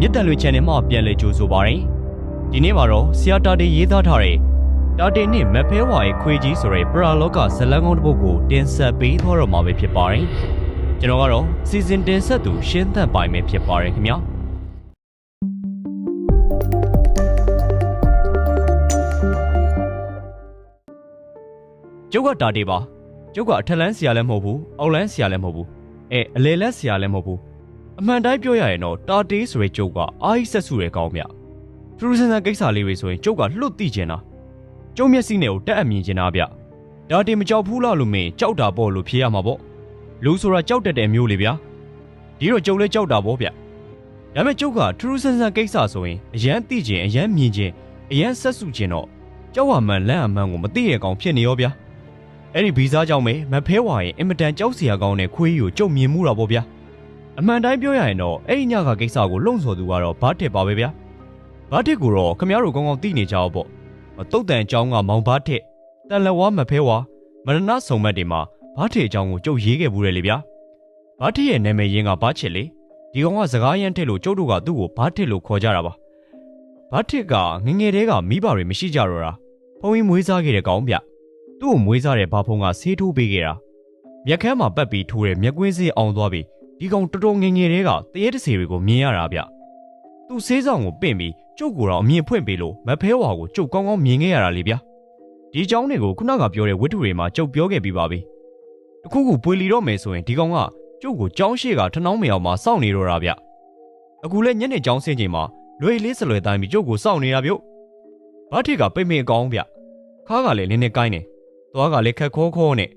မြစ်တန်လွေ channel မှာပြန်လည်ကြိုဆိုပါရစေဒီနေ့မှာတော့ဆီယာတာတေရေးသားထားတဲ့တာတေနဲ့မက်ဖဲဝါရဲ့ခွေကြီးဆိုတဲ့ပရာလောကဇလန်ကုန်းတစ်ပုဒ်ကိုတင်ဆက်ပေးသွားတော့မှာပဲဖြစ်ပါတယ်ကျွန်တော်ကတော့စီစဉ်တင်ဆက်သူရှင်းသက်ပိုင်ပဲဖြစ်ပါတယ်ခင်ဗျာကျုပ်ကတာတေပါကျုပ်ကအထက်လန်းဆရာလည်းမဟုတ်ဘူးအောက်လန်းဆရာလည်းမဟုတ်ဘူးအဲအလေလက်ဆရာလည်းမဟုတ်ဘူး အမှန်တိုင်းပြောရရင်တော့တာတေဆိုတဲ့ကျုပ်ကအာဟိဆက်စုရဲကောင်းမြထူးဆန်းဆန်းကိစ္စလေးတွေဆိုရင်ကျုပ်ကလွတ်သိကျင်တာကျုံမျက်စိနဲ့ကိုတက်အမြင်ကျင်တာဗျတာတေမကြောက်ဘူးလားလို့မင်းကြောက်တာပေါ့လို့ဖြေရမှာပေါ့လူဆိုတာကြောက်တတ်တဲ့မျိုးလေဗျာဒီတော့ကျုပ်လည်းကြောက်တာပေါ့ဗျဒါပေမဲ့ကျုပ်ကထူးဆန်းဆန်းကိစ္စဆိုရင်အရန်သိကျင်အရန်မြင်ကျင်အရန်ဆက်စုကျင်တော့ကြောက်ရမှန်လန့်အမှန်ကိုမသိရကောင်ဖြစ်နေရောဗျာအဲ့ဒီဗီဇာကြောင့်ပဲမဖဲဝါရင်အင်မတန်ကြောက်စရာကောင်းတဲ့ခွေးကြီးကိုကြုံမြင်မှုတာပေါ့ဗျာ အမှန်တိုင်းပြောရရင်တော့အဲ့ဒီညကကိစ္စကိုလုံဆော်သူကတော့ဘာတစ်ပါပဲဗျာဘာတစ်ကိုတော့ခမရတို့ကောင်းကောင်းသိနေကြအောင်ပေါ့တုတ်တန်အကြောင်းကမောင်ဘာတစ်တန်လဝါမဖဲဝါမရဏဆုံမတ်တွေမှာဘာတစ်အကြောင်းကိုကြုတ်ရေးခဲ့ဘူးတယ်လေဗျာဘာတစ်ရဲ့နာမည်ရင်းကဘာချစ်လေဒီကောင်ကစကားရမ်းထက်လို့ကျုပ်တို့ကသူ့ကိုဘာတစ်လို့ခေါ်ကြတာပါဘာတစ်ကငငယ်တည်းကမိဘတွေမရှိကြတော့တာဖုန်းကြီးမွေးစားခဲ့တဲ့ကောင်ဗျသူ့ကိုမွေးစားတဲ့ဘာဖုံးကဆေးထိုးပေးခဲ့တာမျက်ခမ်းမှာပတ်ပြီးထိုးတဲ့မျက်ကွင်းစေးအောင်သွားပြီး ဒီကောင်တော်တော်ငယ်ငယ်တွေကတရေတစေတွေကိုမြင်ရတာဗျသူ့ဆေးဆောင်ကိုပင့်ပြီးကျုပ်ကိုတော့အမြင်ဖွင့်ပေးလို့မဖဲဝါကိုကျုပ်ကောင်းကောင်းမြင်ခဲ့ရတာလေဗျဒီเจ้าတွေကိုခုနကပြောတဲ့ဝတ္ထုတွေမှာကျုပ်ပြောခဲ့ပြီးပါပြီတခုခုပွေလီတော့မယ်ဆိုရင်ဒီကောင်ကကျုပ်ကိုကြောင်းရှိကထနှောင်းမြောင်မှာစောင့်နေတော့တာဗျအခုလဲညနေကြောင်းဆင်းချိန်မှာလွေလေးစလွယ်တိုင်းပြီးကျုပ်ကိုစောင့်နေတာဗျဘာထစ်ကပိတ်မိအကောင်းဗျခါကလည်းနင်းနေကိုင်းနေ သွားကလည်းခက်ခိုးခိုးနဲ့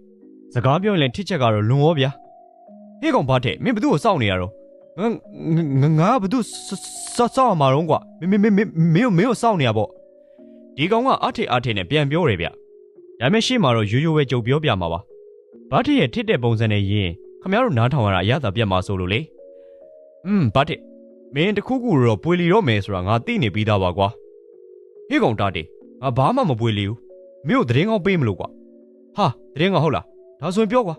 စကားပြောရင်လည်းထိချက်ကတော့လွန်ရောဗျာ ဟေးကောင်ဘာတဲ့မင်းဘသူ့ကိုစောင့်နေရတော့ငငငါဘသူစောစောင့်မှာတော့ကွာမင်းမင်းမင်းမင်းမင်းကိုစောင့်နေရပေါ့ဒီကောင်ကအထေအထေနဲ့ပြန်ပြောတယ်ဗျဒါမဲ့ရှေ့မှာတော့ရိုးရိုးပဲကြုံပြောပြမှာပါဘာတဲ့ရဲ့ထစ်တဲ့ပုံစံနဲ့ရင်းခမရတို့နားထောင်ရတာအရသာပြတ်မှာဆိုလို့လေอืมဘာတဲ့မင်းတခုခုတော့ပွေလီတော့မယ်ဆိုတာငါသိနေပြီးသားပါကွာဟေးကောင်တာတေငါဘာမှမပွေလီဘူးမင်းတို့သတင်းကောင်းပေးမလို့ကွာဟာတရင်ကဟုတ်လားဒါဆိုရင်ပြောကွာ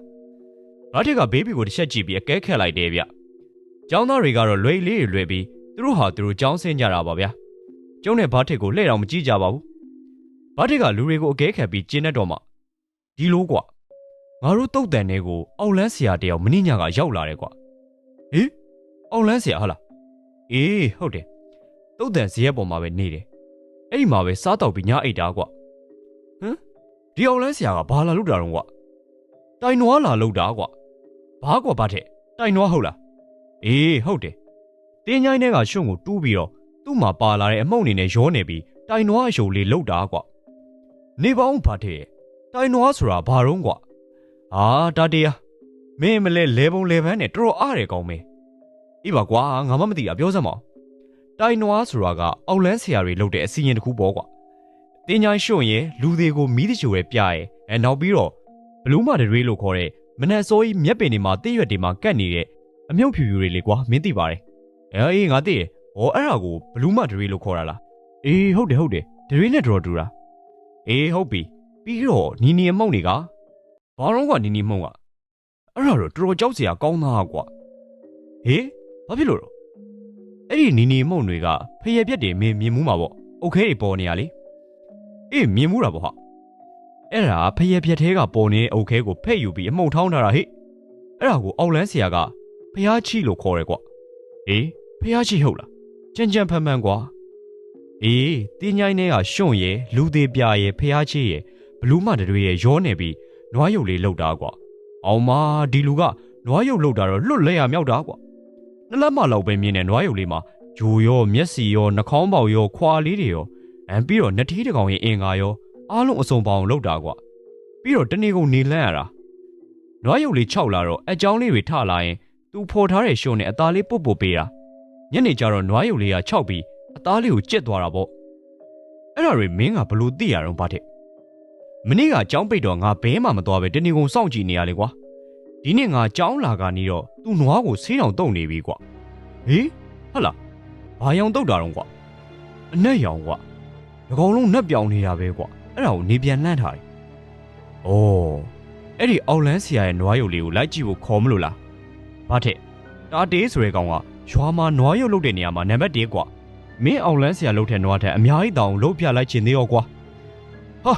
ဘာထက်ကဘေးဘီကိုတစ်ချက်ကြည့်ပြီးအကဲခက်လိုက်တယ်ဗျကျောင်းသားတွေကတော့လွယ်လေးတွေလွယ်ပြီးသူတို့ဟာသူတို့ကျောင်းဆင်းကြတာပါဗျာကျုံးနဲ့ဘာထက်ကိုလှည့်တော့မကြည့်ကြပါဘူးဘာထက်ကလူတွေကိုအကဲခတ်ပြီးကျင်းတတ်တော့မှဒီလိုကွာငါတို့တုတ်တန်တွေကိုအောက်လန်းဆရာတယောက်မင်းညကရောက်လာတယ်ကွာဟေးအောက်လန်းဆရာဟုတ်လားအေးဟုတ်တယ်တုတ်တန်ဇရက်ပေါ်မှာပဲနေတယ်အဲ့ဒီမှာပဲစားတော့ပြီးညအိတ်တာကွာဒီအောင်လန်းဆရာကဘာလာလုပ်တာတော့ကွာတိုင်နွားလာလုပ်တာကွာ ဘာကွာဘာတဲ့တိုင်နွားဟုတ်လားအေးဟုတ်တယ်တင်းញိုင်းတဲ့ကရှုံကိုတူးပြီးတော့သူ့မှာပါလာတဲ့အမှုန့်အနေနဲ့ရောနေပြီးတိုင်နွားအယုံလေးလုပ်တာကွာနေပေါင်းဘာတဲ့တိုင်နွားဆိုတာဘာတော့ကွာအာတာတေးယာမင်းမလဲလဲပုံလဲပန်းနဲ့တော်တော်အားတယ်ကောင်းမင်းအေးပါကွာငါမှမသိတာပြောစမ်းမအောင်တိုင်နွားဆိုတာကအောက်လန်းဆရာတွေလုပ်တဲ့အစီရင်တစ်ခုပေါ့ကွာတင်ညာရှုံရင်လူတွေကိုမီးတချိုရဲပြရဲအဲနောက်ပြီးတော့ဘလူးမာတွေလို့ခေါ်တဲ့ မနက်စောကြီးမျက်ပင်တွေမှာတိရွက်တွေမှာကတ်နေတဲ့အမြုပ်ဖြူဖြူတွေလေကွာမင်းသိပါတယ်။အေးငါသိတယ်။ဟောအဲ့ဒါကိုဘလူးမဒရီလို့ခေါ်တာလား။အေးဟုတ်တယ်ဟုတ်တယ်။ဒရီနဲ့တော်တူတာ။အေးဟုတ်ပြီ။ပြီးတော့နီနီမုံတွေကဘာတော့ကနီနီမုံကအဲ့ဒါတော့တော်တော်ကြောက်စရာကောင်းသားကွာ။ဟေးဘာဖြစ်လို့တော့အဲ့ဒီနီနီမုံတွေကဖျက်ပြက်တွေမင်းမြင်မှုမှာပေါ့။အုတ်ခဲတွေပေါ်နေရလေ။အေးမြင်မှုတာပေါ့ဟာ။ အဲ့ဒါဖျက်ပြက်သေးကပေါ်နေတဲ့အုတ်ခဲကိုဖဲ့ယူပြီးအမှုန်ထောင်းထားတာဟိအဲ့ဒါကိုအောက်လန်းဆရာကဖျားချီလို့ခေါ်ရဲကွအေးဖျားချီဟုတ်လားကြံကြံဖန်ဖန်ကွာအေးတင်းញိုင်းထဲကရှွန့်ရဲလူသေးပြရဲဖျားချီရဲဘလူးမတွေရဲရောနေပြီးနွားရုပ်လေးလှုပ်တာကွာအောင်မဒီလူကနွားရုပ်လှုပ်တာတော့လွတ်လဲရမြောက်တာကွာနှလက်မလောက်ပဲမြင်တဲ့နွားရုပ်လေးမှာဂျိုရောမျက်စီရောနှာခေါင်းပေါက်ရောခွာလေးတွေရောအမ်ပြီးတော့နတီးတကောင်ရဲ့အင်္ကာရော အားလုံးအစုံပေါအောင်လောက်တာကွာပြီးတော့တနေ့ကုန်နေလန့်ရတာနွားရုပ်လေးခြောက်လာတော့အကြောင်းလေးတွေထလာရင်သူဖော်ထားတဲ့ရှုံနဲ့အသားလေးပုတ်ပုတ်ပေးတာညနေကျတော့နွားရုပ်လေးကခြောက်ပြီးအသားလေးကိုကြက်သွားတာပေါ့အဲ့ဒါတွေမင်းကဘလို့သိရတော့ဗါတဲ့မနေ့ကကြောင်းပိတ်တော့ငါဘဲမှမသွားပဲတနေ့ကုန်စောင့်ကြည့်နေရလေကွာဒီနေ့ငါကြောင်းလာကနေတော့သူ့နွားကိုဆေးတောင်တုံနေပြီကွာဟေးဟတ်လာဘာရောင်တုတ်တာတော့ကွာအနက်ရောင်ကွာ။၎င်းလုံးနှက်ပြောင်နေတာပဲကွာ။ အဲ့ဒါကိုနေပြန်လှမ်းထားတယ်။အော်အဲ့ဒီအောက်လန်းဆရာရဲ့နွားရုပ်လေးကိုလိုက်ကြည့်ဖို့ခေါ်မလို့လား။ဘာထက်တာတေးဆိုတဲ့ကောင်ကရွာမှာနွားရုပ်လုပ်တဲ့နေရာမှာနံပါတ်1ကွာမင်းအောင်လန်းဆရာလုပ်တဲ့နွားထက်အများကြီးတောင်လုပ်ပြလိုက်ခြင်းသေးရောကွာဟာ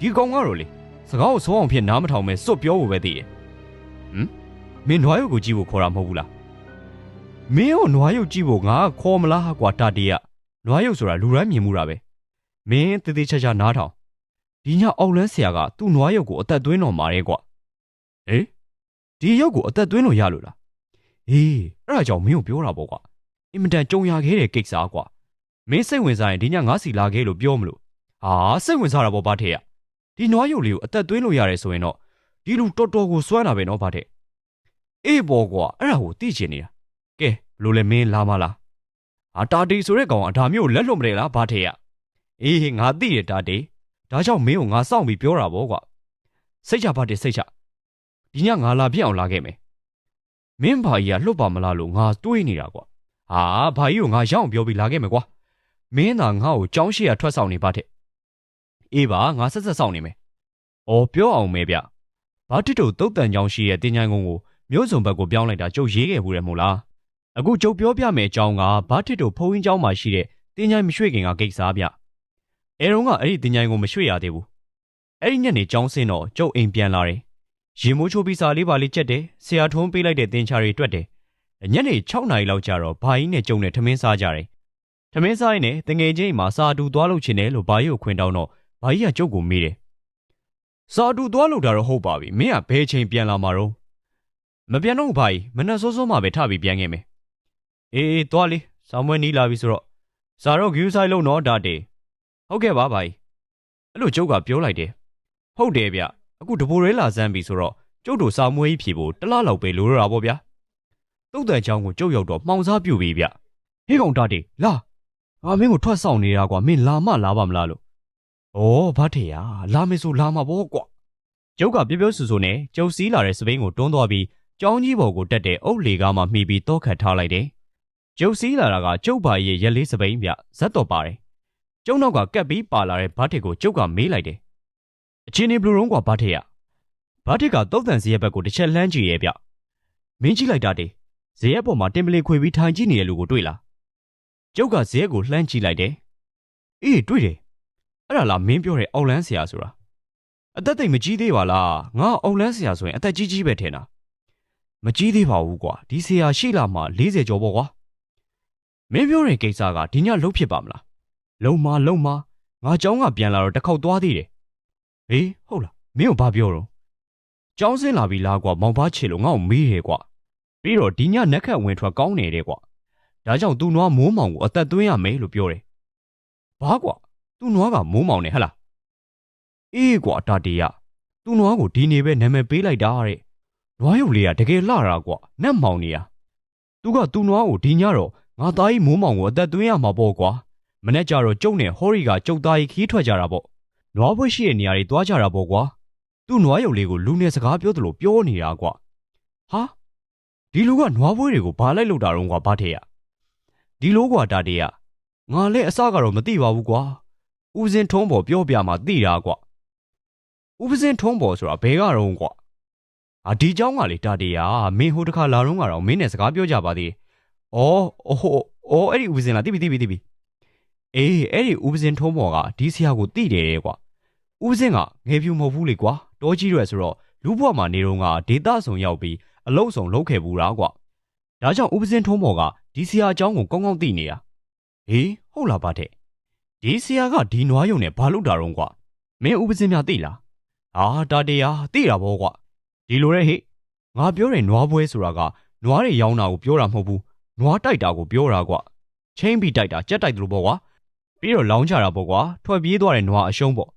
ဒီကောင်ကတော့လေစကားကိုဆုံးအောင်ဖြစ်နားမထောင်မဲ့စွတ်ပြောဖို့ပဲသိတယ်ဟမ်မင်းနွားရုပ်ကိုကြည့်ဖို့ခေါ်တာမဟုတ်ဘူးလားမင်းကိုနွားရုပ်ကြည့်ဖို့ငါကခေါ်မလားကွာတာတေးကနွားရုပ်ဆိုတာလူတိုင်းမြင်မှုတာပဲမင်းတည်တည်ချာချာနားထောင် ဒီညအောင်လန်းဆရာကသူ့နွားရုပ်ကိုအသက်သွင်းတော်မှာတဲ့ကွာဟေးဒီရုပ်ကိုအသက်သွင်းလို့ရလို့လားအေးအဲ့ဒါကြောင့်မင်းကိုပြောတာပေါ့ကွာအင်မတန်ကြုံရခဲ့တဲ့ကိစ္စကွာမင်းစိတ်ဝင်စားရင်ဒီညငါးစီလာခဲ့လို့ပြောမလို့ဟာစိတ်ဝင်စားတာပေါ့ဗာထေရဒီနွားရုပ်လေးကိုအသက်သွင်းလို့ရတယ်ဆိုရင်တော့ဒီလူတော်တော်ကိုစွမ်းတာပဲနော်ဗာထေအေးပေါ့ကွာအဲ့ဒါကိုသိချင်နေတာကဲဘလို့လဲမင်းလာမလားဟာတာတီဆိုတဲ့ကောင်အဒါမျိုးလက်လွတ်မတယ်လားဗာထေရအေးငါသိတယ်တာတီ ဒါကြောင့်မင်းကိုငါစောင့်ပြီးပြောတာပေါ့ကွာစိတ်ချဗာထေစိတ်ချဒီညငါလာပြစ်အောင်လာခဲ့မယ်မင်းဘာကြီးကလှုပ်ပါမလားလို့ငါတွေးနေတာကွာဟာဘာကြီးကိုငါရောက်အောင်ပြောပြီးလာခဲ့မယ်ကွာမင်းသာငါ့ကိုကြောင်းရှိရထွက်ဆောင်နေပါတဲ့အေးပါငါဆက်ဆက်ဆောင်နေမယ်အော်ပြောအောင်မဲဗျဘာတစ်တို့တုတ်တန်ကြောင်းရှိရဲ့တင်ချိုင်ကုန်းကိုမြို့စုံဘက်ကိုပြောင်းလိုက်တာကျုပ်ရေးခဲ့ဘူးတယ်မို့လားအခုကျုပ်ပြောပြမယ်အကြောင်းကဘာတစ်တို့ဖုံးရင်းကျောင်းမှာရှိတဲ့တင်ချိုင်မရွှေ့ခင်ကကိစ္စဗျ အဲတော့ကအဲ့ဒီတင်ချိုင်ကိုမရွှေ့ရသေးဘူးအဲ့ဒီညနေကျောင်းဆင်းတော့ကျုပ်အိမ်ပြန်လာတယ်ရင်မိုးချိုးပြီးစာလေးပါလေးချက်တယ်ဆရာထုံးပေးလိုက်တဲ့တင်ချာတွေတွက်တယ်ညနေ6နာရီလောက်ကျတော့ဘာကြီးနဲ့ကျုံနဲ့ထမင်းစားကြတယ်ထမင်းစားရင်လည်းတငယ်ချင်းမှာစာတူသွားလို့ချင်တယ်လို့ဘာကြီးကိုခွင်တောင်းတော့ဘာကြီးကကျုပ်ကိုမေးတယ်စာတူသွားလို့တာတော့ဟုတ်ပါပြီမင်းကဘယ်ချိန်ပြန်လာမှာတော့မပြန်တော့ဘာကြီးမနှက်စောစောမှပဲထပြီးပြန်ခဲ့မယ်အေးအေးသွားလေဆောင်းမွေးနီးလာပြီဆိုတော့စာတော့ဂယူဆိုင်လုံးတော့ဒါတေ ဟုတ်ကဲ့ပါဘာကြီးအဲ့လိုကျုပ်ကပြောလိုက်တယ်ဟုတ်တယ်ဗျအခုတပိုရဲလာစမ်းပြီဆိုတော့ကျုပ်တို့စာမွေးကြီးဖြေဖို့တစ်လားလောက်ပဲလိုရတာပေါ့ဗျာတုတ်တန်ချောင်းကိုကျုပ်ရောက်တော့မှောင်စားပြူပြီဗျဟေးကောင်တာတေလာငါမင်းကိုထွက်ဆောင်နေတာကွာမင်းလာမလာပါမလားလို့ဩဘာထေရလာမေဆိုလာမှာပေါ့ကွာကျုပ်ကပြောပြောဆူဆူနဲ့ကျုပ်စီးလာတဲ့စပိန်ကိုတွန်းသွားပြီးကြောင်းကြီးပေါ်ကိုတက်တဲ့အုတ်လေကားမှမှီပြီးတော့ခတ်ထားလိုက်တယ်ကျုပ်စီးလာတာကကျုပ်ပါရဲ့ရက်လေးစပိန်ဗျဇက်တော်ပါတယ် ကျုံနောက်ကကက်ပြီးပါလာတဲ့ဘာထေကိုကျုပ်ကမေးလိုက်တယ်အချင်းနေဘလူးရုံးကွာဘာထက်ရဘာထက်ကတုတ်တန်စရဲ့ဘက်ကိုတစ်ချက်လှမ်းကြည့်ရဲ့ဗျမင်းကြည့်လိုက်တာတေဇရက်ပေါ်မှာတင်ပလီခွေပြီးထိုင်ကြည့်နေတဲ့လူကိုတွေ့လားကျုပ်ကဇရက်ကိုလှမ်းကြည့်လိုက်တယ်အေးတွေ့တယ်အဲ့ဒါလားမင်းပြောတဲ့အောက်လန်းဆရာဆိုတာအသက်သိပ်မကြီးသေးပါလားငါအောက်လန်းဆရာဆိုရင်အသက်ကြီးကြီးပဲထင်တာမကြီးသေးပါဘူးကွာဒီဆရာရှိလာမှ40ကျော်ပေါ့ကွာမင်းပြောတဲ့ကိစ္စကဒီညလှုပ်ဖြစ်ပါမလား လုံမလုံမငါเจ้าကပြန်လာတော့တစ်ခေါက်သွားသေးတယ် ဟေးဟုတ်လားမင်းကိုဘာပြောတော့ကျောင်းဆင်းလာပြီလားကွာမောင်ဘာချေလို့ငါ့ကိုမေးတယ်ကွာပြီးတော့ဒီညနက်ခတ်ဝင်ထွက်ကောင်းနေတယ်ကွာဒါကြောင့်သူ့နွားမိုးမောင်ကိုအသက်သွင်းရမယ်လို့ပြောတယ်ဘာကွာသူ့နွားကမိုးမောင်နေဟဟလားအေးကွာတာတေးရသူ့နွားကိုဒီနေပဲနာမည်ပေးလိုက်တာတဲ့နွားရုပ်လေးကတကယ်လှတာကွာနက်မောင်နေရသူကသူ့နွားကိုဒီညတော့ငါသားကြီးမိုးမောင်ကိုအသက်သွင်းရမှာပေါ့ကွာ မနေ့ကျတော့ကျုပ်နဲ့ဟော်ရီကကျုပ်သားကြီးခီးထွက်ကြတာပေါ့ နွားပွဲရှိတဲ့နေရာတွေတွားကြတာပေါ့ကွာသူ့နွားရုပ်လေးကိုလူနဲ့စကားပြောသလိုပြောနေတာကွာဟာဒီလူကနွားပွဲတွေကိုဘာလိုက်လို့တာတော့ကွာဘာထဲရဒီလိုကွာတာတေးရငါလည်းအစကတော့မသိပါဘူးကွာဦးစင်းထုံးပေါ်ပြောပြမှသိတာကွာဦးစင်းထုံးပေါ်ဆိုတာဘဲကတော့ကွာအာဒီเจ้าကလေတာတေးရမင်းဟိုတခါလာတော့ကတော့မင်းနဲ့စကားပြောကြပါသေးဩအိုးအိုးအဲ့ဒီဦးစင်းလားတိပြီတိပြီတိပြီ အေးအဲ့ဒီဦးစင်းထုံးပေါ်ကဒီဆရာကိုတိတယ်တဲ့ကွာဦးစင်းကငယ်ဖြူမဟုတ်ဘူးလေကွာတောကြီးရွယ်ဆိုတော့လူဘွားမှာနေတော့ကဒေတာဆောင်ရောက်ပြီးအလုတ်ဆောင်လုပ်ခဲ့ဘူးလားကွာဒါကြောင့်ဦးစင်းထုံးပေါ်ကဒီဆရာအကြောင်းကိုကောင်းကောင်းသိနေတာဟေးဟုတ်လားဗတဲ့ဒီဆရာကဒီနွားယုံနဲ့ဘာလုပ်တာတော့ကွာမင်းဦးစင်းများသိလားဟာတာတရားသိတာဗောကွာဒီလိုတဲ့ဟေ့ငါပြောတဲ့နွားပွဲဆိုတာကနွားတွေရောင်းတာကိုပြောတာမဟုတ်ဘူးနွားတိုက်တာကိုပြောတာကွာချင်းပြီးတိုက်တာကြက်တိုက်တယ်လို့ပေါ့ကွာ ပြီးတော့လောင်းကြတာပေါ့ကွာထွက်ပြေးသွားတဲ့နွားအရှုံးပေါ့။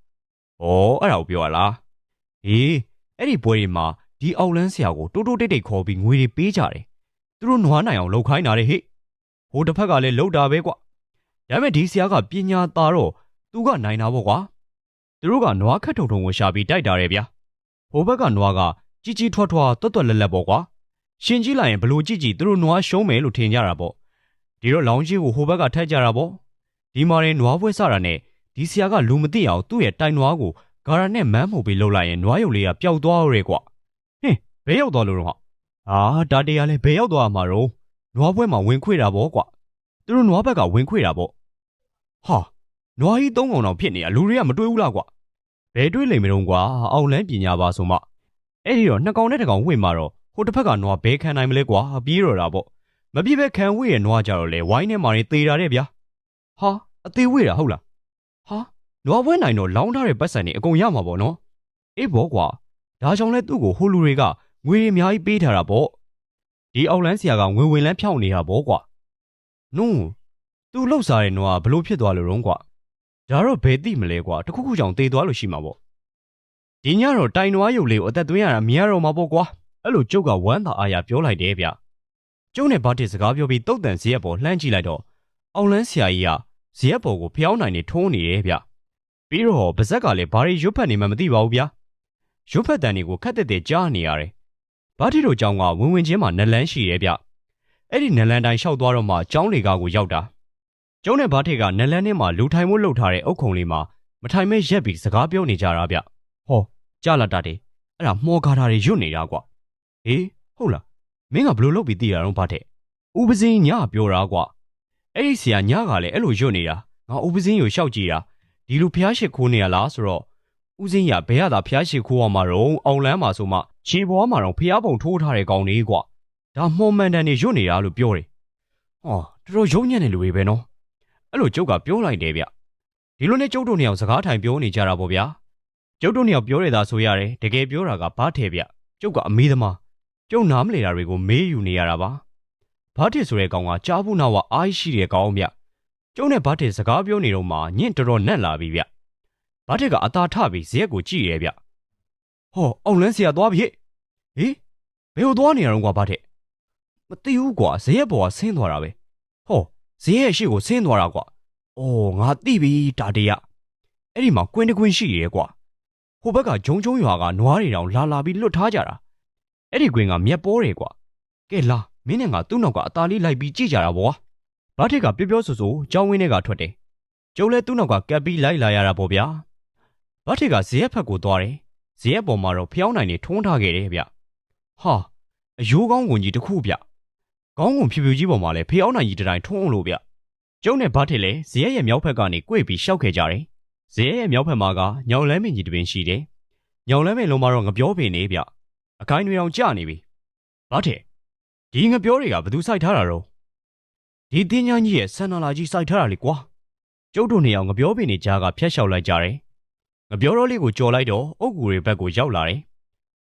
ဩအဲ့ဒါကိုပြောရလား။ဟေးအဲ့ဒီပွဲတွေမှာဒီအောက်လန်းဆရာကိုတိုးတိုးတိတ်တိတ်ခေါ်ပြီးငွေတွေပေးကြတယ်။သူတို့နွားနိုင်အောင်လှုပ်ခိုင်းတာလေဟေ့။ဟိုတစ်ဖက်ကလည်းလှုပ်တာပဲကွာ။ဒါပေမဲ့ဒီဆရာကပညာသားတော့သူကနိုင်တာပေါ့ကွာ။သူတို့ကနွားခတ်ထုံထုံကိုရှာပြီးတိုက်တာတယ်ဗျာ။ဟိုဘက်ကနွားကကြီးကြီးထွားထွားတွတ်တွတ်လက်လက်ပေါ့ကွာ။ရှင်ကြီးလိုက်ရင်ဘလို့ကြည့်ကြည့်သူတို့နွားရှုံးမယ်လို့ထင်ကြတာပေါ့။ဒီတော့လောင်းကြီးကိုဟိုဘက်ကထက်ကြတာပေါ့။ ဒီမာရင်နွားပွဲစတာနဲ့ဒီဆရာကလူမသိအောင်သူ့ရဲ့တိုင်နွားကိုဂါရာနဲ့မန်းမှုပြီးလှုပ်လိုက်ရင်နွားရုပ်လေးကပျောက်သွားရဲကွာဟင်းဘဲရောက်သွားလို့တော့ဟာအာဒါတေးကလည်းဘဲရောက်သွားမှာတော့နွားပွဲမှာဝင်ခွေတာပေါ့ကွာသူတို့နွားဘက်ကဝင်ခွေတာပေါ့ဟာနွားကြီးသုံးကောင်တောင်ဖြစ်နေတာလူတွေကမတွေးဘူးလားကွာဘယ်တွေးလိမ့်မလို့ကွာအောင်လန်းပညာပါဆိုမှအဲ့ဒီတော့နှစ်ကောင်နဲ့တစ်ကောင်ဝင်มาတော့ဟိုတစ်ဖက်ကနွားဘဲခံနိုင်မလဲကွာပြေးတော့တာပေါ့မပြေပဲခံဝေ့ရဲ့နွားကြတော့လေဝိုင်းထဲမှာနေသေးတာတဲ့ဗျာ ဟာအသေးဝေ့တာဟုတ်လားဟာနွားပွဲနိုင်တော့လောင်းထားတဲ့ပတ်စံနေအကုန်ရမှာပေါ့နော်အေးဘောကွာဒါကြောင့်လဲသူ့ကိုဟိုလူတွေကငွေအများကြီးပေးထားတာပေါ့ဒီအောင်လန်းဆရာကငွေဝင်လန်းဖြောင်းနေတာပေါ့ကွာနုံသူလှုပ်စားတဲ့နွားကဘလို့ဖြစ်သွားလို့ရုံးကွာဒါတော့ဘယ်သိမလဲကွာတခုခုကြောင့်တေသွားလို့ရှိမှာပေါ့ဒီညတော့တိုင်နွားရုပ်လေးကိုအသက်သွင်းရတာမြင်ရတော့မှာပေါ့ကွာအဲ့လိုကျုပ်ကဝမ်းသာအားရပြောလိုက်တယ်ဗျကျုပ်နဲ့ဘာတစ်စကားပြောပြီးတုတ်တန်ဇရက်ပေါ်လှမ်းကြည့်လိုက်တော့အောင်လန်းဆရာကြီးက ဇရက်ပေါ်ကိုဖျောင်းနိုင်နေထုံးနေတယ်ဗျပြီးတော့ဗဇက်ကလည်းဘာတွေရွတ်ဖက်နေမှမသိပါဘူးဗျရွတ်ဖက်တန်တွေကိုခက်တက်တက်ကြားနေရတယ်ဘာတိတို့ကြောင်းကဝင်ဝင်ချင်းမှာနလန်းရှိတယ်ဗျအဲ့ဒီနလန်းတိုင်းလျှောက်သွားတော့မှကျောင်းလေကားကိုရောက်တာကျုံးနဲ့ဘာထိတ်ကနလန်းထဲမှာလူထိုင်မှုလှုပ်ထားတဲ့အုတ်ခုံလေးမှာမထိုင်မဲရက်ပြီးစကားပြောနေကြတာဗျဟောကြားလာတာတယ်အဲ့ဒါမှောကားတာတွေရွတ်နေတာကွာဟေးဟုတ်လားမင်းကဘလို့လုပ်ပြီးတည်ရအောင်ဘာတဲ့ဥပစင်းညပြောတာကွာ အဲ့ဒီဆရာညကလည်းအဲ့လိုရွတ်နေတာငါဥပစင်းကိုရှောက်ကြည့်တာဒီလိုဖျားရှိခိုးနေရလားဆိုတော့ဥစင်းရဘဲရတာဖျားရှိခိုးအောင်မှာတော့အောင်လန်းမှာဆိုမှခြေပေါ်မှာတော့ဖျားပုံထိုးထားတဲ့ကောင်လေးကွာဒါမှော်မှန်တန်နေရွတ်နေတာလို့ပြောတယ်ဟောတော်တော်ရုံညံ့တဲ့လူတွေပဲနော်အဲ့လိုကျုပ်ကပြောလိုက်တယ်ဗျဒီလိုနဲ့ကျုပ်တို့နှစ်ယောက်စကားထိုင်ပြောနေကြတာပေါ့ဗျာကျုပ်တို့နှစ်ယောက်ပြောရတာဆိုရတယ်တကယ်ပြောတာကဘာထဲဗျကျုပ်ကအမေးသမားကျုပ်နားမလဲတာတွေကိုမေးယူနေရတာပါ ဘာတစ်ဆိုတဲ့ကောင်ကကြားဘူးနာဝအားရှိတဲ့ကောင်ဗျကျုံနဲ့ဘာတစ်စကားပြောနေတော့မှညင့်တော်တော်နက်လာပြီဗျဘာတစ်ကအသာထပြီးဇက်ကိုကြည့်ရဲဗျဟောအောင်လန်းဆရာသွားပြီဟေးဘယ်ဟိုသွားနေရတော့ကွာဘာတစ်မသိဘူးကွာဇရက်ပေါ်ကဆင်းသွားတာပဲဟောဇရက်ရဲ့ရှေ့ကိုဆင်းသွားတာကွာအော်ငါသိပြီဒါတရအဲ့ဒီမှာကွင်းတကွင်းရှိရဲကွာဟိုဘက်ကဂျုံဂျုံရွာကနွားတွေတောင်လာလာပြီးလွတ်ထားကြတာအဲ့ဒီကွင်းကမြက်ပေါ်တယ်ကွာကဲလာ မင်းနဲ့ငါသူ့နောက်ကအသားလေးလိုက်ပြီးကြည့်ကြတာပေါ့ဘာထက်ကပြောပြောဆိုဆိုကြောင်းဝင်းထဲကထွက်တယ်ကျုံလဲသူ့နောက်ကကပ်ပြီးလိုက်လာရတာပေါ့ဗျာဘာထက်ကဇရက်ဖက်ကိုသွားတယ်ဇရက်ပေါ်မှာတော့ဖျောင်းနိုင်နေထုံးထားခဲ့တယ်ဗျဟာအယိုးကောင်းဝင်ကြီးတစ်ခုဗျကောင်းဝင်ဖြူဖြူကြီးပေါ်မှာလဲဖျောင်းနိုင်ကြီးတစ်တိုင်းထုံးလို့ဗျကျုံနဲ့ဘာထက်လဲဇရက်ရဲ့မြောက်ဖက်ကနေ꿰ပြီးရှောက်ခဲ့ကြတယ်ဇရက်ရဲ့မြောက်ဖက်မှာကညောင်လန်းမင်းကြီးတစ်ပင်ရှိတယ်ညောင်လန်းမင်းလုံးမှာတော့ငပြောပင်နေဗျအကိုင်းတွေအောင်ကြနေပြီဘာထက် ဒီငပြောတွေကဘသူစိုက်ထားတာတော့ဒီတင်းညာကြီးရဲ့ဆန္ဒလာကြီးစိုက်ထားတာလေကွာကျုပ်တို့နေအောင်ငပြောပင်နေကြားကဖျက်လျှောက်လိုက်ကြတယ်ငပြောတော်လေးကိုကြော်လိုက်တော့အုတ်ဂူတွေဘက်ကိုရောက်လာတယ်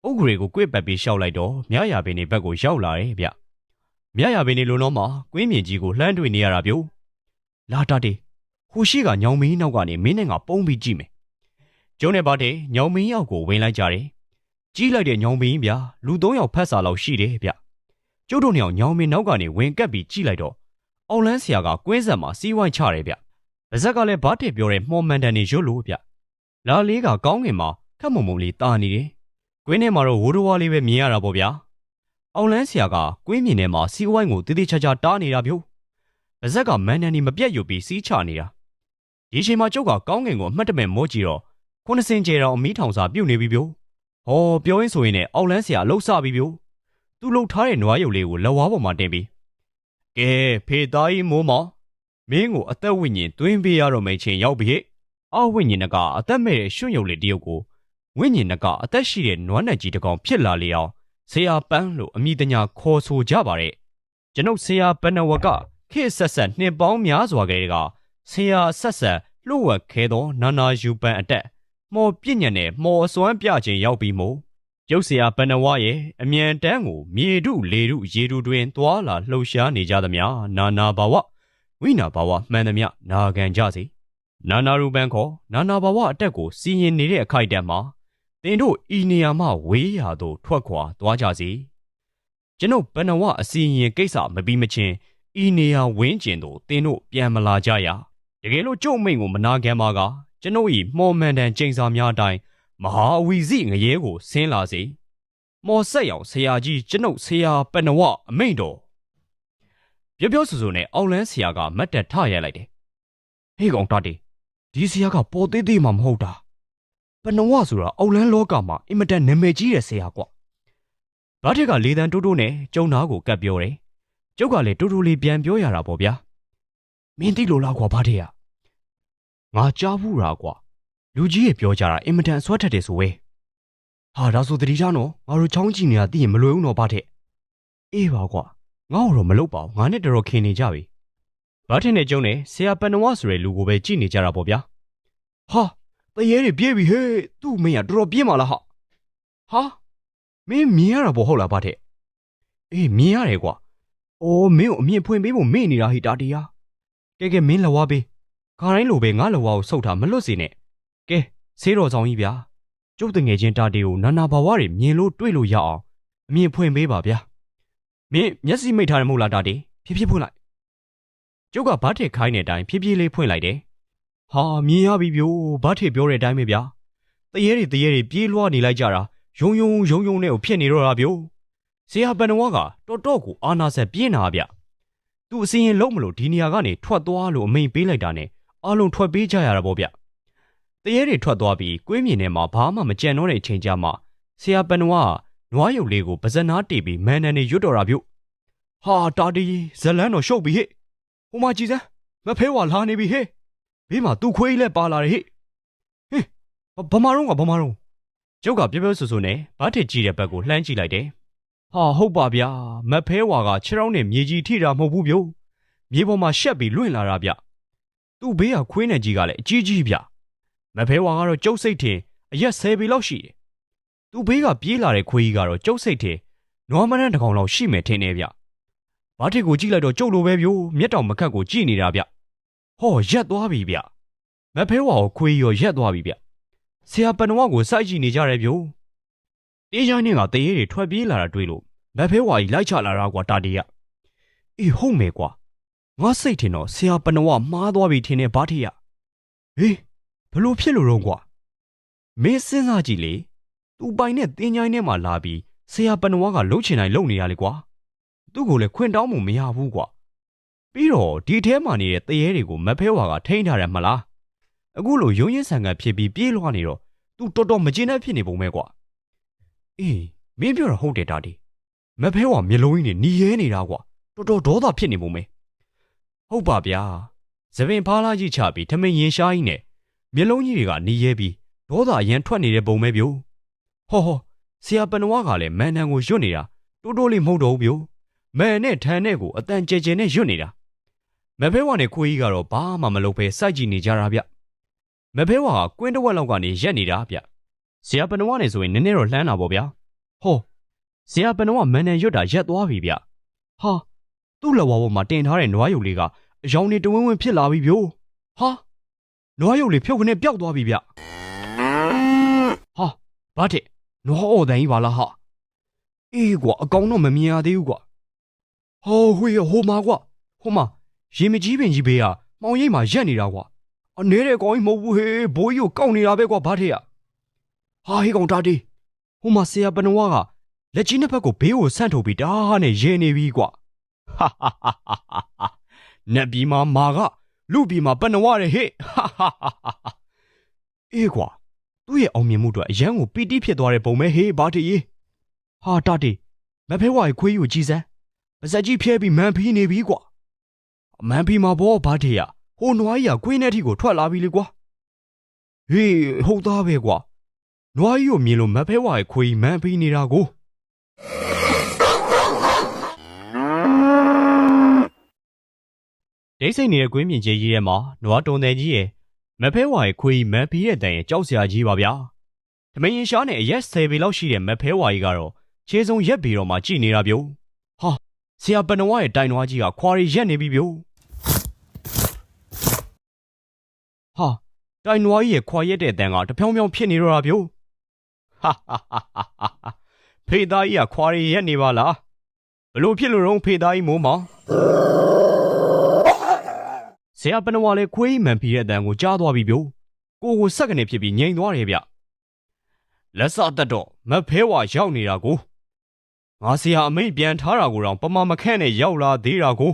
အုတ်ဂူတွေကို꿰ပတ်ပြီးရှောက်လိုက်တော့မြရပင်တွေဘက်ကိုရောက်လာတယ်ဗျမြရပင်တွေလုံးတော့မှကွင်းမြင်ကြီးကိုလှမ်းတွေ့နေရတာပြို့လာတာတေဟိုရှိကညောင်မင်းနောက်ကနေမင်းနဲ့ငါပုံးပြီးကြည့်မယ်ကျုံးနဲ့ပါတဲ့ညောင်မင်းရောက်ကိုဝင်လိုက်ကြတယ်ကြီးလိုက်တဲ့ညောင်မင်းဗျာလူ၃ယောက်ဖက်စာလောက်ရှိတယ်ဗျ ကျုပ်တို့နှစ်ယောက်ညောင်မင်းနောက်ကနေဝင်ကပ်ပြီးကြည့်လိုက်တော့အောင်လန်းဆရာကကွင်းဆက်မှာစီးဝိုင်းချတယ်ဗျပါဇက်ကလည်းဘာတစ်ပြောတဲ့မှော်မန်တန်နေရွတ်လို့ဗျလာလေးကကောင်းငင်မှာခက်မုံမုံလေးတာနေတယ်ကွင်းထဲမှာတော့ဝိုးတော်ဝါလေးပဲမြင်ရတာပေါ့ဗျာအောင်လန်းဆရာကကွင်းမြင်ထဲမှာစီးဝိုင်းကိုတည်တည်ချာချာတားနေတာဗျပါဇက်ကမန်တန်နေမပြတ်ယူပြီးစီးချနေတာဒီချိန်မှာကျုပ်ကကောင်းငင်ကိုအမှတ်တမဲ့မောကြည့်တော့ခုနှစ်စင်ကျဲတော်အမီးထောင်စာပြုတ်နေပြီဗျဟောပြောရင်းဆိုရင်လည်းအောက်လန်းဆရာလှုပ်ဆပြီဗျ သူလှုပ်ထားတဲ့နွားရုပ်လေးကိုလက်ဝါးပေါ်မှာတင်ပြီးကဲဖေသားကြီးမိုးမောင်မင်းကိုအသက်ဝိညာဉ်တွင်းပေးရတော့မယ့်ချိန်ရောက်ပြီအဝိညာဉ်နကအသက်မဲ့တဲ့ရွှွန့်ရုပ်လေးတယောက်ကိုဝိညာဉ်နကအသက်ရှိတဲ့နွားနတ်ကြီးတစ်ကောင်ဖြစ်လာလေအောင်ဆရာပန်းလို့အမိတညာခေါ်ဆိုကြပါတဲ့ကျွန်ုပ်ဆရာပဏဝကခေတ်ဆက်ဆက်နှစ်ပေါင်းများစွာကလေးကဆရာဆက်ဆက်လှုပ်ဝက်ခဲသောနာနာယူပန်အတက်မော်ပြညံနဲ့မော်အစွမ်းပြခြင်းရောက်ပြီးမို့ ရုပ်ဆရာပဏဝရဲ့အမြန်တန်းကိုမြေတုလေတုရေတုတွင်သွာလာလှုပ်ရှားနေကြသမျှနာနာဘာဝဝိနာဘာဝမှန်သမျှနာခံကြစေနာနာရူပန်ခေါ်နာနာဘာဝအတက်ကိုစီရင်နေတဲ့အခိုက်အတန့်မှာတင်တို့ဤနေရာမှဝေးရာသို့ထွက်ခွာသွားကြစေကျွန်ုပ်ဘဏဝအစီရင်ကိစ္စမပြီးမချင်းဤနေရာဝင်းကျင်သို့တင်တို့ပြန်မလာကြရတကယ်လို့ကျုံမိန်ကိုမနာခံပါကကျွန်ုပ်ဤမော်မန်တန်ကျိန်စာများအတိုင်း မဟာအဝီစီငရဲကိုဆင်းလာစေမော်ဆက်ရောက်ဆရာကြီးကျွန်ုပ်ဆရာပဏဝအမိန်တော်ပြောပြောဆိုဆိုနဲ့အောင်လန်းဆရာကမတ်တက်ထရိုက်လိုက်တယ်ဟေးကောင်တတေဒီဆရာကပေါ်သေးသေးမှမဟုတ်တာပဏဝဆိုတာအောင်လန်းလောကမှာအင်မတန်နာမည်ကြီးတဲ့ဆရာကွဘာထက်ကလေတံတိုးတိုးနဲ့ကျုံသားကိုကပ်ပြောတယ်ကျုပ်ကလည်းတူတူလေးပြန်ပြောရတာပေါ့ဗျာမင်းသိလို့လားကွာဘာတဲ့ရငါကြားဘူးတာကွာ လူကြီးရဲ့ပြောကြတာအင်မတန်အစွဲထက်တယ်ဆိုဝဲဟာဒါဆိုတတိချနော်ငါတို့ချောင်းကြည့်နေတာသိရင်မလွယ်ဘူးနော်ဘာတဲ့အေးပါကွာငါ့တော့မလုပ်ပါဘူးငါနဲ့တော်တော်ခင်နေကြပြီဘာတဲ့နဲ့ကျုံနဲ့ဆရာပန်နဝဆိုတဲ့လူကိုပဲကြည့်နေကြတာပေါ့ဗျာဟာတရေတွေပြေးပြီဟဲ့သူ့မင်းကတော်တော်ပြေးมาလားဟာဟာမင်းမြင်ရတာပေါ့ဟုတ်လားဘာတဲ့အေးမြင်ရတယ်ကွာအိုးမင်းကိုအမြင်ဖွင့်ပေးဖို့မေ့နေတာဟိတာတီယာကဲကဲမင်းလဝါပေးခါတိုင်းလိုပဲငါလဝါကိုဆုတ်တာမလွတ်စေနဲ့ ကဲဆေးတော်ဆောင်ကြီးဗျာကျုပ်တငယ်ချင်းတာတီကိုနာနာဘာဝတွေမြင်လို့တွေ့လို့ရအောင်အမြင်ဖွင့်ပေးပါဗျာမင်းမျက်စိမိတ်ထားတယ်မဟုတ်လားတာတီဖြည်းဖြည်းဖွင့်လိုက်ကျုပ်ကဘားထက်ခိုင်းတဲ့အတိုင်းဖြည်းဖြည်းလေးဖွင့်လိုက်တယ်ဟာမြင်ရပြီဗျို့ဘားထက်ပြောတဲ့အတိုင်းပဲဗျာတရေတွေတရေတွေပြေးလွှားနေလိုက်ကြတာယုံယုံယုံယုံနဲ့ကိုဖြစ်နေတော့တာဗျို့ဆရာပန်နဝါကတော်တော်ကိုအာနာဆက်ပြင်းတာဗျသူအစင်းရင်လုံးမလို့ဒီနေရာကနေထွက်သွားလို့အမိန်ပေးလိုက်တာနဲ့အားလုံးထွက်ပေးကြရတာပေါ့ဗျ တရေတွေထွက်သွားပြီးကွေးမြင်ထဲမှာဘာမှမကြံတော့တဲ့အချိန်ကြမှာဆရာပန်နဝါကနွားရုပ်လေးကိုပါဇက်နာတီးပြီးမန်နန်နေရွတ်တော်တာဗျို့ဟာတာတီဇလန်းတော်ရှုပ်ပြီဟဲ့ဟိုမှာကြည်စမ်းမဖဲဝါလာနေပြီဟဲ့ဘေးမှာသူ့ခွေးလည်းပါလာတယ်ဟဲ့ဟင်ဘာမတော့ကဘာမတော့ကျုပ်ကပြောပြောဆိုဆိုနဲ့ဘာထစ်ကြည့်တဲ့ဘက်ကိုလှမ်းကြည့်လိုက်တယ်ဟာဟုတ်ပါဗျာမဖဲဝါကခြေထောက်နဲ့မြေကြီးထိတာမဟုတ်ဘူးဗျို့မြေပေါ်မှာရှက်ပြီးလွင့်လာတာဗျသူ့ဘေးကခွေးနဲ့ကြီးကလည်းအကြီးကြီးဗျ မဖဲဝါကတော့ကျုပ်စိတ်ထင်အရက်10ပေလောက်ရှိတယ်သူ့ဘေးကပြေးလာတဲ့ခွေးကြီးကတော့ကျုပ်စိတ်ထင်နွားမန်းတစ်ကောင်လောက်ရှိမယ်ထင်တယ်ဗျဘာထစ်ကိုကြည့်လိုက်တော့ကျုပ်လိုပဲဗျို့မျက်တောင်မခတ်ကိုကြည့်နေတာဗျဟောရက်သွားပြီဗျမဖဲဝါကိုခွေးရောရက်သွားပြီဗျဆရာပနဝကိုစိုက်ကြည့်နေကြတယ်ဗျို့တေးချိုင်းနဲ့ကတရေတွေထွက်ပြေးလာတာတွေ့လို့မဖဲဝါကြီးလိုက်ချလာတာကွာတာတီကအေးဟုတ်မယ်ကွာငါစိတ်ထင်တော့ဆရာပနဝမှားသွားပြီထင်တယ်ဘာထီရဟေး ဘလို့ဖြစ်လို့တော့ကွာမင်းစဉ်းစားကြည့်လေသူပိုင်နဲ့တင်းချိုင်းထဲမှာလာပြီးဆရာပနဝကလှုပ်ချင်တိုင်းလှုပ်နေရလေကွာသူ့ကိုလည်းခွင့်တောင်းမှုမရဘူးကွာပြီးတော့ဒီထဲမှာနေတဲ့တရေတွေကိုမဖဲဝါကထိန်းထားတယ်မလားအခုလိုရုံရင်ဆန်ကန်ဖြစ်ပြီးပြေးလွှားနေတော့သူတော်တော်မကျင်တဲ့ဖြစ်နေပုံပဲကွာအေးမင်းပြောတာဟုတ်တယ်တာဒီမဖဲဝါမျက်လုံးကြီးနဲ့หนีရဲနေတာကွာတော်တော်ဒေါသဖြစ်နေပုံပဲဟုတ်ပါဗျာသပင်ဖားလာကြီးချပြီးထမင်းရင်ရှားကြီးနဲ့ မျက်လုံးကြီးတွေကหนีရဲပြီးဒေါသအရန်ထွက်နေတဲ့ပုံပဲဗျို့ဟောဟောဆရာပနဝါကလည်းမန်နန်ကိုရွတ်နေတာတိုးတိုးလေးမဟုတ်တော့ဘူးဗျို့မန်နဲ့ထန်နဲ့ကိုအတန်ကြဲကြဲနဲ့ရွတ်နေတာမဖဲဝါနဲ့ခွေးကြီးကတော့ဘာမှမလုပ်ဘဲစိုက်ကြည့်နေကြတာဗျမဖဲဝါကကွင်းတစ်ဝက်လောက်ကနေရက်နေတာဗျဆရာပနဝါနဲ့ဆိုရင်နည်းနည်းတော့လှမ်းတာပေါ့ဗျာဟောဆရာပနဝါမန်နန်ရွတ်တာရက်သွားပြီဗျဟာသူ့လက်ဝါပေါ်မှာတင်ထားတဲ့နွားရုပ်လေးကအယောင်နေတဝင်းဝင်းဖြစ်လာပြီဗျို့ဟာ နွားရုပ်လေးဖြုတ်ခနဲ့ပျောက်သွားပြီဗျဟာဘာတဲ့နွားအော်တန်ကြီးပါလားဟာအေးကွာအကောင်တော့မမြင်ရသေးဘူးကွာဟောဟွေဟိုမှာကွာဟိုမှာရေမကြီးပင်ကြီးဘေးကမောင်ရိပ်မှာရက်နေတာကွာအနေတဲ့ကောင်ကြီးမဟုတ်ဘူးဟေးဘိုးကြီးကိုကောက်နေတာပဲကွာဘာတဲ့ရဟာဟေးကောင်တာတီဟိုမှာဆရာပနဝါကလက်ကြီးနှစ်ဖက်ကိုဘေးကိုဆန့်ထုတ်ပြီးတားနဲ့ရဲနေပြီကွာဟာဟာဟာဟာနတ်ပြည်မှာမာက လူပြည်မှာပနဝရဲဟေ့ဟာဟာဟာအေးကွာသူ့ရဲ့အောင်မြင်မှုအတွက်အရန်ကိုပီတိဖြစ်သွားတဲ့ပုံပဲဟေးဘာတဲ့ရေဟာတာတီမဖဲဝါရဲ့ခွေးယူကြည်စမ်းပါဇက်ကြီးဖျဲပြီးမန်ဖီးနေပြီကွာမန်ဖီးမှာဘောဘာတဲ့ရဟိုနွားကြီးကခွေးနဲ့ထိကိုထွက်လာပြီလေကွာဟေးဟုတ်သားပဲကွာနွားကြီးကိုမြင်လို့မဖဲဝါရဲ့ခွေးမန်ဖီးနေတာကို ဒိတ်စိတ်နေတဲ့ကွင်းမြင်ကြီးကြီးထဲမှာနွားတုံတယ်ကြီးရဲ့မဖဲဝါရဲ့ခွေးမန်ဖီးရဲ့တန်ရဲ့ကြောက်စရာကြီးပါဗျာ။သမရင်ရှားနဲ့အရက်10ပေလောက်ရှိတဲ့မဖဲဝါကြီးကတော့ခြေစုံရက်ပြီးတော့မှကြည်နေတာဗျို့။ဟာဆရာပနဝါရဲ့တိုင်နွားကြီးကခွာရီရက်နေပြီဗျို့။ဟာတိုင်နွားကြီးရဲ့ခွာရက်တဲ့အတန်ကတဖြောင်းဖြောင်းဖြစ်နေတော့တာဗျို့။ဟာဟာဟာဟာဟာဖေသားကြီးကခွာရီရက်နေပါလား။ဘလို့ဖြစ်လို့တော့ဖေသားကြီးမိုးမောင် ဆရာပနဝါလည်းခွေးမှန်ပြီးတဲ့အတန်ကိုကြားသွားပြီဗျို့ကိုကိုစက်ကနေဖြစ်ပြီးငြိမ်သွားတယ်ဗျလက်စတက်တော့မဖဲဝါရောက်နေတာကိုငါဆရာအမိတ်ပြန်ထားတာကိုတော့ပမာမခန့်နဲ့ရောက်လာသေးတာကို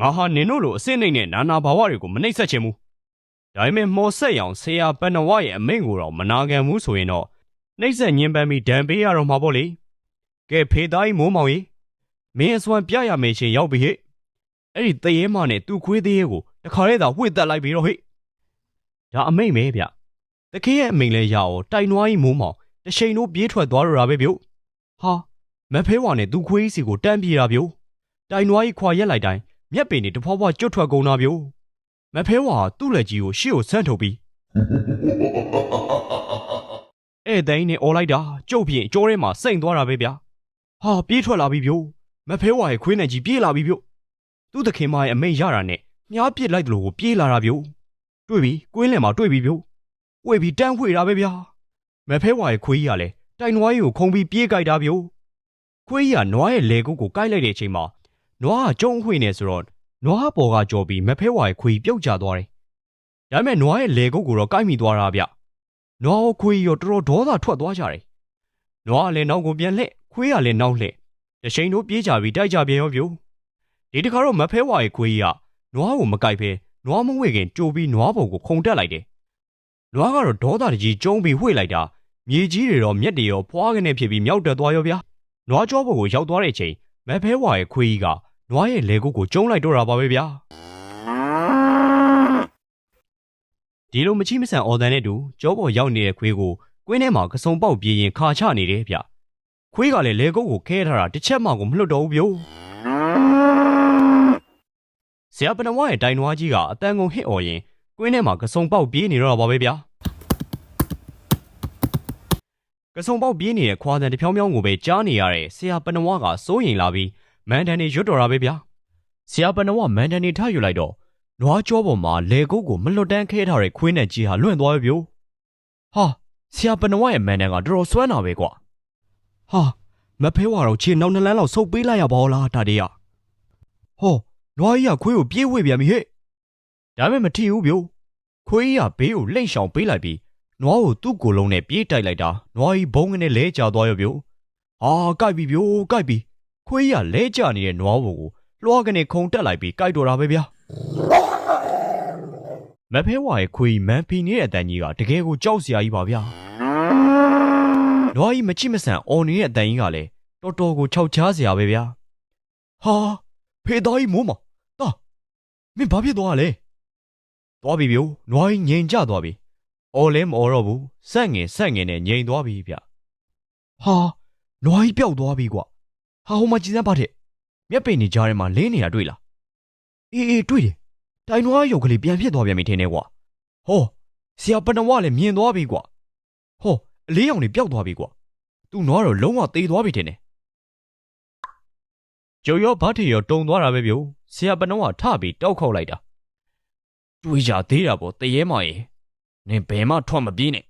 ငါဟာနင်တို့လိုအစစ်နှိမ့်နဲ့နာနာဘာဝတွေကိုမနှိမ့်ဆက်ချင်ဘူးဒါပေမဲ့မော်ဆက်ရောင်ဆရာပနဝါရဲ့အမိန့်ကိုတော့မနာခံဘူးဆိုရင်တော့နှိမ့်ဆက်ညင်ပန်းပြီးဒဏ်ပေးရတော့မှာပေါ့လေကဲဖေသားကြီးမိုးမောင်ကြီးမင်းအစွမ်းပြရမယ်ရှင်ရောက်ပြီဟဲ့အဲ့ဒီတရေမနဲ့သူ့ခွေးသေးရဲ့ကို တခါတည်းသာဝှေ့တက်လိုက်ပြီတော့ဟဲ့ဒါအမိတ်မဲဗျတခေးရဲ့အမိန်လဲရအောင်တိုင်နွားကြီးမိုးမောင်တရှိန်တို့ပြေးထွက်သွားတော့တာပဲဗျဟာမဖဲဝါနဲ့သူ့ခွေးစီကိုတန်းပြေတာဗျတိုင်နွားကြီးခွာရက်လိုက်တိုင်းမျက်ပင်တွေတဖွာဖွာကျွတ်ထွက်ကုန်တာဗျမဖဲဝါသူ့လက်ကြီးကိုရှေ့ကိုဆန့်ထုတ်ပြီးဧည့်သည်နဲ့អော်လိုက်တာကျုပ်ဖြင့်ကြောထဲမှာစိန်သွားတာပဲဗျဟာပြေးထွက်လာပြီဗျမဖဲဝါရဲ့ခွေးနဲ့ကြီးပြေးလာပြီဗျသူ့သခင်မရဲ့အမိန်ရတာနဲ့ မြားပစ်လိုက်တယ်လို့ကိုပြေးလာတာဗျတွေ့ပြီကွင်းလင်မှာတွေ့ပြီဗျဝေပြီးတန်းဝှေ့တာပဲဗျမဖဲဝါရဲ့ခွေးကြီးကလည်းတိုင်နွားကြီးကိုခုံပြီးပြေးကြိုက်တာဗျခွေးကြီးကနွားရဲ့လေကုတ်ကိုကိုက်လိုက်တဲ့အချိန်မှာနွားကကျုံဝှေ့နေဆိုတော့နွားပေါ်ကကြော်ပြီးမဖဲဝါရဲ့ခွေးကြီးပြုတ်ကျသွားတယ်ဒါပေမဲ့နွားရဲ့လေကုတ်ကိုတော့ကိုက်မိသွားတာဗျနွားကိုခွေးကြီးရောတော်တော်ဒေါသထွက်သွားကြတယ်နွားကလည်းနောက်ကိုပြန်လှည့်ခွေးကလည်းနောက်လှည့်တရှိန်တို့ပြေးကြပြီးတိုက်ကြပြန်ရောဗျဒီတခါတော့မဖဲဝါရဲ့ခွေးကြီးက နွားကိုမကိုက်ဖဲနွားမဝှေ့ခင်ကြိုပြီးနွားပေါ်ကိုခုန်တက်လိုက်တယ်နွားကတော့ဒေါသတကြီးကျုံပြီးဝှေ့လိုက်တာမြေကြီးတွေတော့မျက်တွေရောဖွားကနေဖြစ်ပြီးမြောက်တက်သွားရောဗျာနွားကြောပေါ်ကိုရောက်သွားတဲ့အချိန်မဖဲဝါရဲ့ခွေးကြီးကနွားရဲ့လေကုတ်ကိုကျုံလိုက်တော့တာပါပဲဗျာဒီလိုမချိမဆန်အော်တန်နဲ့တူကြောပေါ်ရောက်နေတဲ့ခွေးကိုကွင်းထဲမှာကစုံပေါက်ပြေးရင်ခါချနေတယ်ဗျခွေးကလည်းလေကုတ်ကိုခဲထားတာတစ်ချက်မှကိုမလွတ်တော့ဘူးဗျို့ ဆရာပနဝရဲ့တိုင်နွားကြီးကအတန်ကုန်ဟစ်អော်ရင်ကွင်းထဲမှာကစုံပေါက်ပြေးနေတော့တာပါပဲဗျာကစုံပေါက်ပြေးနေတဲ့ခွာတန်တစ်ဖြောင်းဖြောင်းကိုပဲကြားနေရတဲ့ဆရာပနဝကစိုးရိမ်လာပြီးမန်တန်နေရွတ်တော်တာပဲဗျာဆရာပနဝမန်တန်နေထယူလိုက်တော့နွားကြောပေါ်မှာလေကုတ်ကိုမလွတ်တန်းခဲထားတဲ့ခွင်းနဲ့ကြီးဟာလွင့်သွားပြီဗျို့ဟာဆရာပနဝရဲ့မန်တန်ကတော်တော်စွမ်းတာပဲကွာဟာမဖဲဝါတော့ခြေနောက်နှစ်လမ်းလောက်ဆုပ်ပေးလိုက်ရပါဦးလားတာတေးရဟော နွားကြီးကခွေးကိုပြေးဝှေ့ပြန်ပြီဟဲ့ဒါပေမဲ့မထီဘူးဗျို့ခွေးကြီးကဘေးကိုလှိမ့်ရှောင်ပေးလိုက်ပြီးနွားကိုသူ့ကိုယ်လုံးနဲ့ပြေးတိုက်လိုက်တာနွားကြီးဘုံကနေလဲကျသွားရောဗျို့ဟာကြိုက်ပြီဗျို့ကြိုက်ပြီခွေးကြီးကလဲကျနေတဲ့နွားဘုံကိုလွှားကနေခုံတက်လိုက်ပြီးကြိုက်တော်တာပဲဗျာမဖဲဝါရဲ့ခွေးကြီးမန်ဖီနေတဲ့အတန်ကြီးကတကယ်ကိုကြောက်စရာကြီးပါဗျာနွားကြီးမချိမဆန်အော်နေတဲ့အတန်ကြီးကလည်းတော်တော်ကိုခြောက်ချားစရာပဲဗျာဟာဖေသားကြီးမိုးမတာ မင်းဘာဖြစ်သွားလဲသွားပြီဗျို့နွားကြီးငြိမ်ကျသွားပြီအော်လဲမအော်တော့ဘူးဆက်ငင်ဆက်ငင်နဲ့ငြိမ်သွားပြီဗျဟာနွားကြီးပျောက်သွားပြီကွာဟာဟိုမှာကြည်စမ်းပါတဲ့မျက်ပင်နေကြားထဲမှာလင်းနေတာတွေ့လားအေးအေးတွေ့တယ်တိုင်နွားရုပ်ကလေးပြန်ဖြစ်သွားပြန်ပြီထင်တယ်ကွာဟောဆရာပနဝလည်းမြင်သွားပြီကွာဟောအလေးရောင်တွေပျောက်သွားပြီကွာသူ့နွားတော့လုံးဝသေသွားပြီထင်တယ်ကျုံရောဘာထေရောတုံသွားတာပဲဗျို့ ဆရာပနဝထပြီးတောက်ခေါက်လိုက်တာတွေးကြသေးတာပေါ့တရေမရေနင်ဘယ်မှထွက်မပြေးနဲ့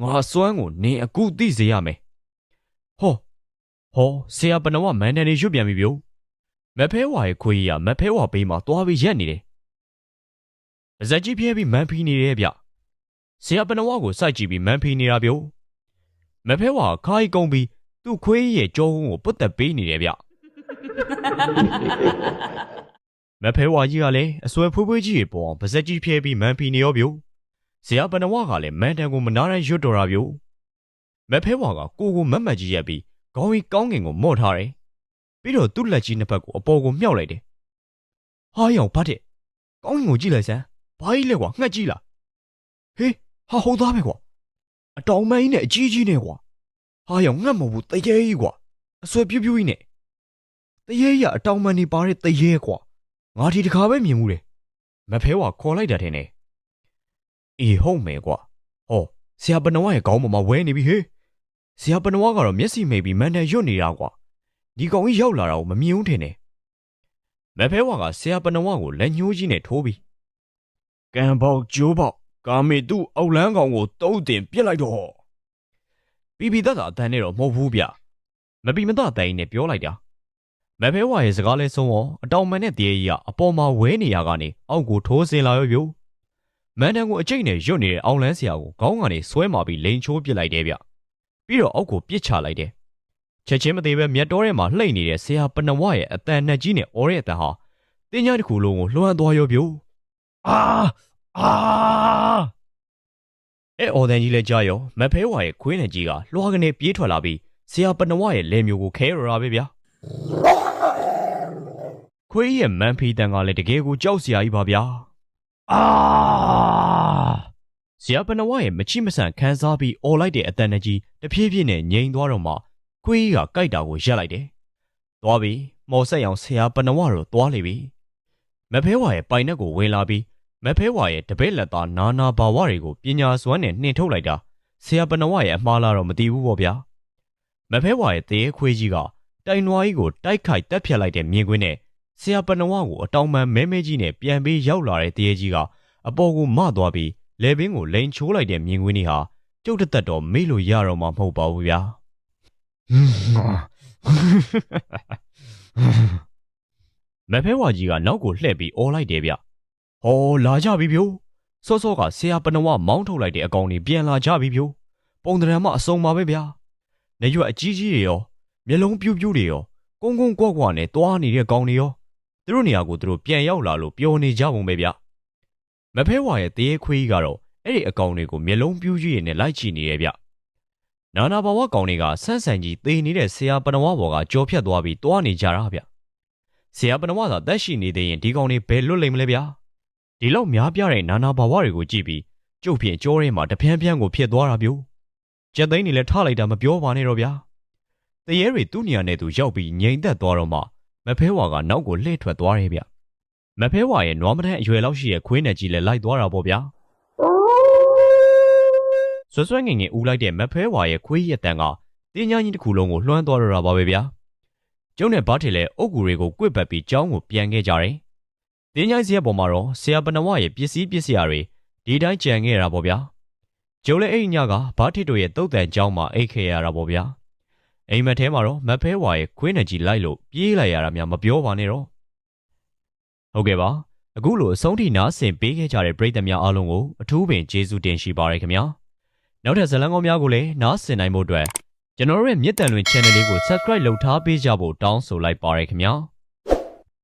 ငါစွမ်းကိုနင်အခုသိစေရမယ်ဟောဟောဆရာပနဝမန်တန်နေရွတ်ပြန်ပြီဗျို့မဖဲဝါရဲ့ခွေးကြီးကမဖဲဝါဘေးမှာသွားပြီးရက်နေတယ်ပါဇက်ကြီးပြဲပြီးမန်ဖီနေတယ်ဗျဆရာပနဝကိုစိုက်ကြည့်ပြီးမန်ဖီနေတာဗျို့မဖဲဝါခါးကြီးကုန်းပြီးသူ့ခွေးရဲ့ကြောကုန်းကိုပုတ်တက်ပေးနေတယ်ဗျ မဖဲဝါကြီးကလည်းအစွဲဖွေးဖွေးကြီးရေပေါ်အောင်ပါဇက်ကြီးပြဲပြီးမန်ဖီနေရောဗျို့ဆရာပနဝကလည်းမန်တန်ကိုမနာတိုင်းရွတ်တော်တာဗျို့မဖဲဝါကကိုကိုမတ်မတ်ကြီးရက်ပြီးခေါင်းကြီးကောင်းငင်ကိုမော့ထားတယ်ပြီးတော့သူ့လက်ကြီးနှစ်ဖက်ကိုအပေါ်ကိုမြှောက်လိုက်တယ်ဟာယောင်ဖတ်တဲ့ကောင်းငင်ကိုကြည့်လိုက်စမ်းဘာကြီးလဲကွာငှက်ကြီးလားဟေးဟာဟုတ်သားပဲကွာအတောင်မင်းနဲ့အကြီးကြီးနဲ့ကွာဟာယောင်ငှက်မဟုတ်ဘူးတရေကြီးကွာအဆွဲပြူးပြူးကြီးနဲ့တရေကြီးကအတောင်မန်နေပါတဲ့တရေကွာ ငါဒီတခါပဲမြင်မှုတယ်မဖဲဝါခေါ်လိုက်တာထင်တယ်အေးဟုတ်မယ်ကွာဟောဆရာပနဝရဲ့ခေါင်းပေါ်မှာဝဲနေပြီဟေးဆရာပနဝကတော့မျက်စိမိတ်ပြီးမန်တန်ရွတ်နေတာကွာဒီကောင်ကြီးရောက်လာတာကိုမမြင်ဘူးထင်တယ်မဖဲဝါကဆရာပနဝကိုလက်ညှိုးကြီးနဲ့ထိုးပြီးကံပေါက်ကျိုးပေါက်ကာမေတုအောက်လန်းကောင်ကိုတုံးတင်ပြစ်လိုက်တော့ပီပီသက်သာအတန်းနဲ့တော့မဟုတ်ဘူးဗျမပီမသက်တိုင်းနဲ့ပြောလိုက်တာ မဖဲဝါရဲ့စကားလဲဆုံးတော့အတောင်မန်နဲ့တရေကြီးကအပေါ်မှာဝဲနေရကနေအောက်ကိုထိုးစင်လာရောဗျို့မန်တန်ကိုအကျိတ်နဲ့ရွတ်နေတဲ့အောင်လန်းဆရာကိုခေါင်းကနေဆွဲမာပြီးလိန်ချိုးပစ်လိုက်တယ်ဗျပြီးတော့အောက်ကိုပစ်ချလိုက်တယ်ချက်ချင်းမသေးပဲမြတ်တော်ထဲမှာလှိမ့်နေတဲ့ဆရာပနဝရဲ့အတန်နဲ့ကြီးနဲ့အော်ရဲ့အတန်ဟာတင်းညာတစ်ခုလုံးကိုလွှမ်းသွားရောဗျို့အာအာအဲ့အော်တန်ကြီးလဲကြားရောမဖဲဝါရဲ့ခွေးနဲ့ကြီးကလွှားကနေပြေးထွက်လာပြီးဆရာပနဝရဲ့လဲမျိုးကိုခဲရတာပဲဗျာ ခွေးရဲ့မန်ဖီတန်ကလည်းတကယ်ကိုကြောက်စရာကြီးပါဗျာအာဆရာပနဝရဲ့မချိမဆန်ခန်းစားပြီးអော်လိုက်တဲ့အတန်တကြီးတဖြည်းဖြည်းနဲ့ငြိမ်သွားတော့မှခွေးကကြိုက်တာကိုရက်လိုက်တယ်သွားပြီမော်ဆက်အောင်ဆရာပနဝတော့သွားလေပြီမဖဲဝါရဲ့ပိုင်နှက်ကိုဝင်လာပြီးမဖဲဝါရဲ့တပည့်လက်သားနာနာဘာဝတွေကိုပညာစွမ်းနဲ့နှင်ထုတ်လိုက်တာဆရာပနဝရဲ့အမှားလားတော့မသိဘူးပေါ့ဗျာမဖဲဝါရဲ့တရေခွေးကြီးကတိုင်နွားကြီးကိုတိုက်ခိုက်တက်ဖြတ်လိုက်တဲ့မြင်ကွင်းနဲ့ ဆရာပနဝကိုအတောင်ပံမဲမဲကြီးနဲ့ပြန်ပြီးရောက်လာတဲ့တရေကြီးကအပေါ်ကိုမသွားပြီးလေဘင်းကိုလိန်ချိုးလိုက်တဲ့မြင်ကွင်းကြီးဟာကျုပ်တစ်သက်တော့မေ့လို့ရတော့မှမဟုတ်ပါဘူးဗျာမဖဲဝါကြီးကနောက်ကိုလှည့်ပြီးអော်လိုက်တယ်ဗျဟောလာကြပြီဗျို့စောစောကဆရာပနဝမောင်းထုတ်လိုက်တဲ့အကောင်ကြီးပြန်လာကြပြီဗျို့ပုံတရံမအစုံပါပဲဗျာနေရွက်အကြီးကြီးတွေရောမျက်လုံးပြူးပြူးတွေရောကုန်းကုန်းကွက်ကွက်နဲ့တွားနေတဲ့ကောင်တွေရော သူတို့နေရာကိုသူတို့ပြန်ရောက်လာလို့ပျော်နေကြပုံပဲဗျမဖဲဝါရဲ့တရေခွေးကြီးကတော့အဲ့ဒီအကောင်တွေကိုမျက်လုံးပြူးကြီးတွေနဲ့လိုက်ချီနေတယ်ဗျနာနာဘာဝကောင်တွေကဆန်းဆန်ကြီးသေနေတဲ့ဆရာပနဝဘော်ကကြော်ဖြတ်သွားပြီးတွားနေကြတာဗျဆရာပနဝသာတက်ရှိနေသေးရင်ဒီကောင်တွေဘယ်လွတ်လိမ့်မလဲဗျာဒီလောက်များပြားတဲ့နာနာဘာဝတွေကိုကြည့်ပြီးကျုပ်ဖြင့်ကြောထဲမှာတပြန်းပြန်းကိုဖြစ်သွားတာမျိုးကြက်သိန်းတွေလည်းထားလိုက်တာမပြောပါနဲ့တော့ဗျာတရေတွေသူ့နေရာနဲ့သူရောက်ပြီးငြိမ်သက်သွားတော့မှ မဖဲဝါကနောက်ကိုလှည့်ထွက်သွားတယ်ဗျမဖဲဝါရဲ့နွားမတန်းအရွယ်လောက်ရှိတဲ့ခွေးနယ်ကြီးလည်းလိုက်သွားတာပေါ့ဗျာဆွဆွဲငင်ငင်ဦးလိုက်တဲ့မဖဲဝါရဲ့ခွေးရဲ့တန်ကတင်းညာကြီးတစ်ခုလုံးကိုလွှမ်းသွားတော့တာပါပဲဗျာကျုံနဲ့ဘားထီလည်းအုတ်ဂူတွေကိုကွေ့ပတ်ပြီးကြောင်းကိုပြန်ခဲ့ကြတယ်တင်းညာကြီးရဲ့ပေါ်မှာတော့ဆရာပနဝရဲ့ပစ္စည်းပစ္စည်းတွေဒီတိုင်းကြံခဲ့တာပေါ့ဗျာကျုံလည်းအဲ့ဒီညကဘားထီတို့ရဲ့တုတ်တန်ကြောင်းမှာအိတ်ခဲ့ရတာပေါ့ဗျာ အိမ်မက်ထဲမှာတော့မဖဲဝါရဲ့ခွေးနယ်ကြီးလိုက်လို့ပြေးလိုက်ရတာများမပြောပါနဲ့တော့ဟုတ်ကဲ့ပါအခုလိုအဆုံးထိနားဆင်ပေးခဲ့ကြတဲ့ပရိသတ်များအားလုံးကိုအထူးပင်ကျေးဇူးတင်ရှိပါရခင်ဗျာနောက်ထပ်ဇာတ်လမ်းကောင်းများကိုလည်းနားဆင်နိုင်ဖို့အတွက်ကျွန်တော်တို့ရဲ့မြစ်တန်လွင် channel လေးကို subscribe လုပ်ထားပေးကြဖို့တောင်းဆိုလိုက်ပါရခင်ဗျာ